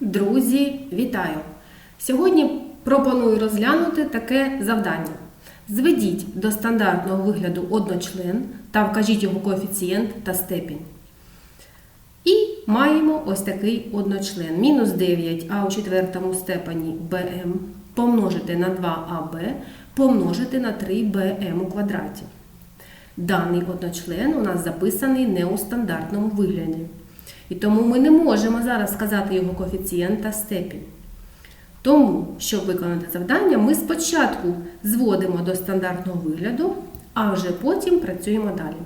Друзі, вітаю! Сьогодні пропоную розглянути таке завдання. Зведіть до стандартного вигляду одночлен та вкажіть його коефіцієнт та степінь. І маємо ось такий одночлен. Мінус 9а у четвертому степені bm помножити на 2аб помножити на 3bm у квадраті. Даний одночлен у нас записаний не у стандартному вигляді. І тому ми не можемо зараз сказати його коефіцієнт та степінь. Тому, щоб виконати завдання, ми спочатку зводимо до стандартного вигляду, а вже потім працюємо далі.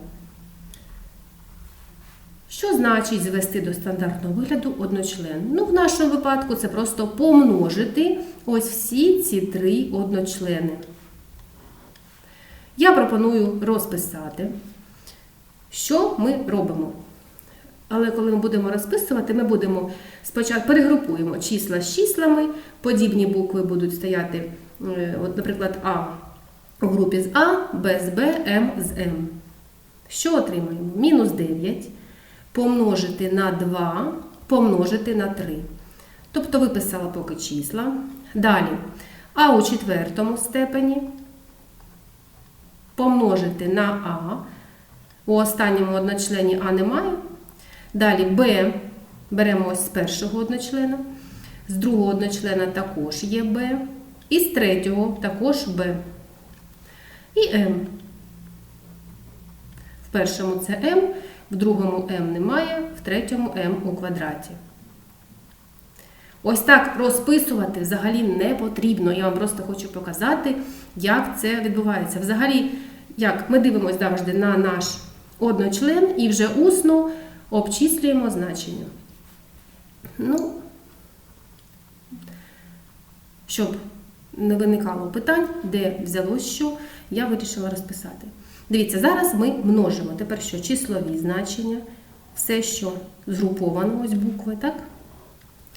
Що значить звести до стандартного вигляду одночлен? Ну, в нашому випадку це просто помножити ось всі ці три одночлени. Я пропоную розписати, що ми робимо. Але коли ми будемо розписувати, ми будемо спочатку перегрупуємо числа з числами, подібні букви будуть стояти, е, от, наприклад, А у групі з А, Б з Б, М з М. Що отримаємо? Мінус 9 помножити на 2, помножити на 3. Тобто виписала поки числа. Далі А у четвертому степені помножити на А. У останньому одночлені А немає. Далі Б беремо ось з першого одночлена, з другого одночлена також є Б, і з третього також Б. І М. В першому це М, в другому М немає, в третьому М у квадраті. Ось так розписувати взагалі не потрібно. Я вам просто хочу показати, як це відбувається. Взагалі, як ми дивимося завжди на наш одночлен і вже усно обчислюємо значення. Ну, щоб не виникало питань, де взялось що, я вирішила розписати. Дивіться, зараз ми множимо. Тепер що? Числові значення, все, що згруповано, ось букви, так?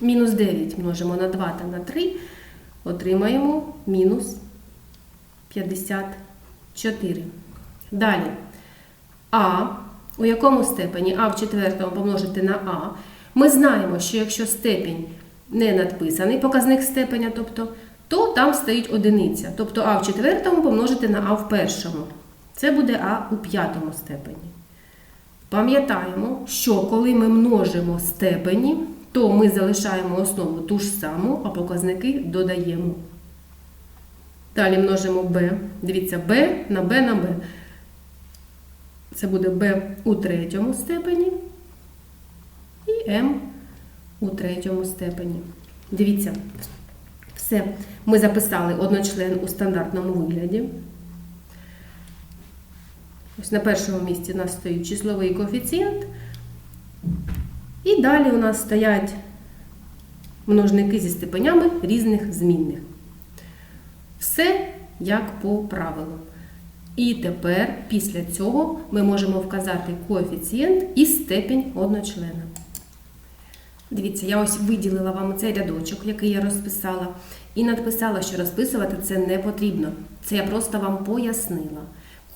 Мінус 9 множимо на 2 та на 3, отримаємо мінус 54. Далі. А у якому степені А в четвертому помножити на А, ми знаємо, що якщо степінь не надписаний, показник степеня, тобто, то там стоїть одиниця. Тобто А в четвертому помножити на А в першому. Це буде А у п'ятому степені. Пам'ятаємо, що коли ми множимо степені, то ми залишаємо основу ту ж саму, а показники додаємо. Далі множимо b. Дивіться, b на b на b. Це буде b у третьому степені і m у третьому степені. Дивіться, все. Ми записали одночлен у стандартному вигляді. Ось на першому місці у нас стоїть числовий коефіцієнт. І далі у нас стоять множники зі степенями різних змінних. Все як по правилу. І тепер, після цього, ми можемо вказати коефіцієнт і степінь одночлена. Дивіться, я ось виділила вам цей рядочок, який я розписала, і надписала, що розписувати це не потрібно. Це я просто вам пояснила.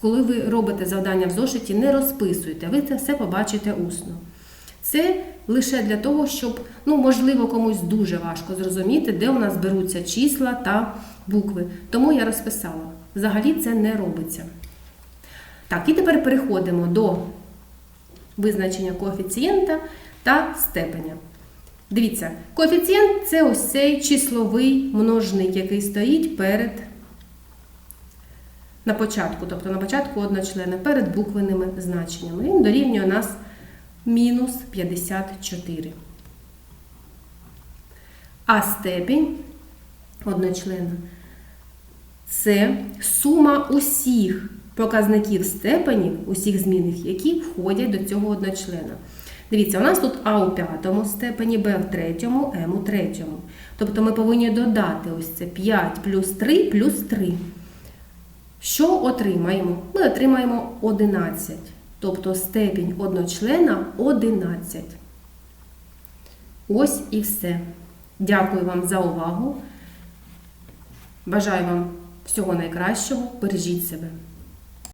Коли ви робите завдання в зошиті, не розписуйте, ви це все побачите усно. Це лише для того, щоб, ну, можливо, комусь дуже важко зрозуміти, де у нас беруться числа та букви. Тому я розписала. Взагалі це не робиться. Так, і тепер переходимо до визначення коефіцієнта та степеня. Дивіться, коефіцієнт це ось цей числовий множник, який стоїть перед на початку, тобто на початку одночлена, перед буквенними значеннями. Він дорівнює у нас мінус 54. А степінь одночлена це сума усіх показників степенів, усіх змінних, які входять до цього одночлена. Дивіться, у нас тут А у п'ятому степені, Б в третьому, М у третьому. Тобто ми повинні додати ось це 5 плюс 3 плюс 3. Що отримаємо? Ми отримаємо 11. Тобто степінь одночлена 11. Ось і все. Дякую вам за увагу. Бажаю вам всього найкращого. Бережіть себе.